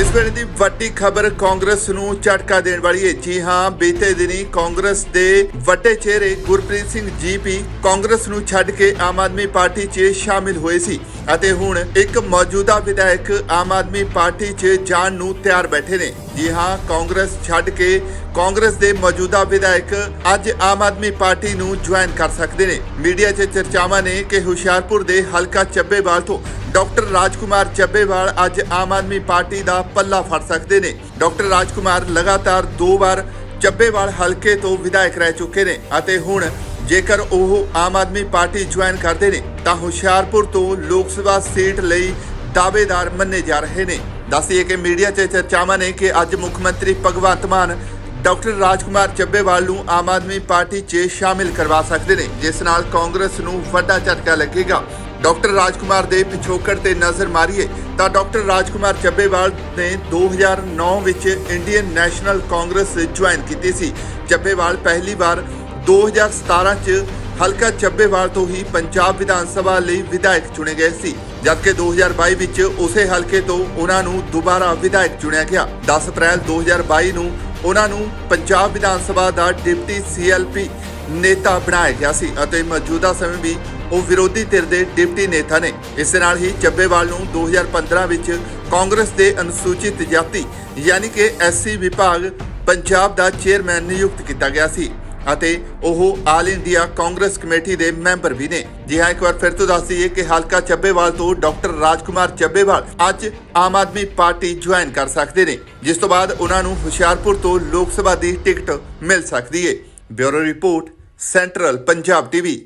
ਇਸ ਵੇਲੇ ਦੀ ਵੱਡੀ ਖਬਰ ਕਾਂਗਰਸ ਨੂੰ ਝਟਕਾ ਦੇਣ ਵਾਲੀ ਹੈ। ਜੀ ਹਾਂ, ਬੀਤੇ ਦਿਨੀ ਕਾਂਗਰਸ ਦੇ ਵੱਡੇ ਚਿਹਰੇ ਗੁਰਪ੍ਰੀਤ ਸਿੰਘ ਜੀਪੀ ਕਾਂਗਰਸ ਨੂੰ ਛੱਡ ਕੇ ਆਮ ਆਦਮੀ ਪਾਰਟੀ 'ਚ ਸ਼ਾਮਿਲ ਹੋਏ ਸੀ ਅਤੇ ਹੁਣ ਇੱਕ ਮੌਜੂਦਾ ਵਿਧਾਇਕ ਆਮ ਆਦਮੀ ਪਾਰਟੀ 'ਚ ਜਾਣ ਨੂੰ ਤਿਆਰ ਬੈਠੇ ਨੇ। ਜੀ ਹਾਂ, ਕਾਂਗਰਸ ਛੱਡ ਕੇ ਕਾਂਗਰਸ ਦੇ ਮੌਜੂਦਾ ਵਿਧਾਇਕ ਅੱਜ ਆਮ ਆਦਮੀ ਪਾਰਟੀ ਨੂੰ ਜੁਆਇਨ ਕਰ ਸਕਦੇ ਨੇ। ਮੀਡੀਆ 'ਚ ਚਰਚਾਵਾਂ ਨੇ ਕਿ ਹੁਸ਼ਿਆਰਪੁਰ ਦੇ ਹਲਕਾ ਚੱਬੇਵਾਲ ਤੋਂ ਡਾਕਟਰ ਰਾਜਕੁਮਾਰ ਚੱਬੇਵਾਲ ਅੱਜ ਆਮ ਆਦਮੀ ਪਾਰਟੀ ਦਾ ਪੱਲਾ ਫੜ ਸਕਦੇ ਨੇ। ਡਾਕਟਰ ਰਾਜਕੁਮਾਰ ਲਗਾਤਾਰ ਦੋ ਵਾਰ ਚੱਬੇਵਾਲ ਹਲਕੇ ਤੋਂ ਵਿਧਾਇਕ ਰਹਿ ਚੁੱਕੇ ਨੇ ਅਤੇ ਹੁਣ ਜੇਕਰ ਉਹ ਆਮ ਆਦਮੀ ਪਾਰਟੀ ਜੁਆਇਨ ਕਰਦੇ ਨੇ, ਤਾਂ ਹੁਸ਼ਿਆਰਪੁਰ ਤੋਂ ਲੋਕ ਸਭਾ ਸੀਟ ਲਈ ਦਾਅਵੇਦਾਰ ਮੰਨੇ ਜਾ ਰਹੇ ਨੇ। ਦੱਸੀਏ ਕਿ ਮੀਡੀਆ 'ਚ ਚਰਚਾਵਾਂ ਨੇ ਕਿ ਅੱਜ ਮੁੱਖ ਮੰਤਰੀ ਭਗਵੰਤ ਮਾਨ ਡਾਕਟਰ ਰਾਜਕੁਮਾਰ ਚੱਬੇਵਾਲ ਨੂੰ ਆਮ ਆਦਮੀ ਪਾਰਟੀ 'ਚ ਸ਼ਾਮਿਲ ਕਰਵਾ ਸਕਦੇ ਨੇ, ਜਿਸ ਨਾਲ ਕਾਂਗਰਸ ਨੂੰ ਵੱਡਾ ਝਟਕਾ ਲੱਗੇਗਾ। ਡਾਕਟਰ ਰਾਜਕੁਮਾਰ ਦੇ ਪਿਛੋਕੜ ਤੇ ਨਜ਼ਰ ਮਾਰੀਏ ਤਾਂ ਡਾਕਟਰ ਰਾਜਕੁਮਾਰ ਚੱਬੇਵਾਲ ਨੇ 2009 ਵਿੱਚ ਇੰਡੀਅਨ ਨੈਸ਼ਨਲ ਕਾਂਗਰਸ ਜੁਆਇਨ ਕੀਤੀ ਸੀ। ਚੱਬੇਵਾਲ ਪਹਿਲੀ ਵਾਰ 2017 ਚ ਹਲਕਾ ਚੱਬੇਵਾਲ ਤੋਂ ਹੀ ਪੰਜਾਬ ਵਿਧਾਨ ਸਭਾ ਲਈ ਵਿਧਾਇਕ ਚੁਣੇ ਗਏ ਸੀ, ਜਦਕਿ 2022 ਵਿੱਚ ਉਸੇ ਹਲਕੇ ਤੋਂ ਉਹਨਾਂ ਨੂੰ ਦੁਬਾਰਾ ਵਿਧਾਇਕ ਚੁਣਿਆ ਗਿਆ। 10 ਅਪ੍ਰੈਲ 2022 ਨੂੰ ਉਹਨਾਂ ਨੂੰ ਪੰਜਾਬ ਵਿਧਾਨ ਸਭਾ ਦਾ ਡਿਪਟੀ ਸੀਐਲਪੀ ਨੇਤਾ ਬਣਾਇਆ ਗਿਆ ਸੀ ਅਤੇ ਮੌਜੂਦਾ ਸਮੇਂ ਵੀ ਉਹ ਵਿਰੋਧੀ ਧਿਰ ਦੇ ਡਿਪਟੀ ਨੇਤਾ ਨੇ। ਇਸ ਨਾਲ ਹੀ ਚੱਬੇਵਾਲ ਨੂੰ 2015 ਵਿੱਚ ਕਾਂਗਰਸ ਦੇ ਅਨੁਸੂਚਿਤ ਜਾਤੀ, ਯਾਨੀ ਕਿ ਐਸਸੀ ਵਿਭਾਗ ਪੰਜਾਬ ਦਾ ਚੇਅਰਮੈਨ ਨਿਯੁਕਤ ਕੀਤਾ ਗਿਆ ਸੀ ਅਤੇ ਉਹ ਆਲ ਇੰਡੀਆ ਕਾਂਗਰਸ ਕਮੇਟੀ ਦੇ ਮੈਂਬਰ ਵੀ ਨੇ। ਜੀ ਹਾਂ, ਇੱਕ ਵਾਰ ਫਿਰ ਤੋਂ ਦੱਸ ਦਈਏ ਕਿ ਹਲਕਾ ਚੱਬੇਵਾਲ ਤੋਂ ਡਾਕਟਰ ਰਾਜਕੁਮਾਰ ਚੱਬੇਵਾਲ ਅੱਜ ਆਮ ਆਦਮੀ ਪਾਰਟੀ ਜੁਆਇਨ ਕਰ ਸਕਦੇ ਨੇ, ਜਿਸ ਤੋਂ ਬਾਅਦ ਉਹਨਾਂ ਨੂੰ ਹੁਸ਼ਿਆਰਪੁਰ ਤੋਂ ਲੋਕ ਸਭਾ ਦੀ ਟਿਕਟ ਮਿਲ ਸਕਦੀ ਹੈ bureau report, central Punjab TV.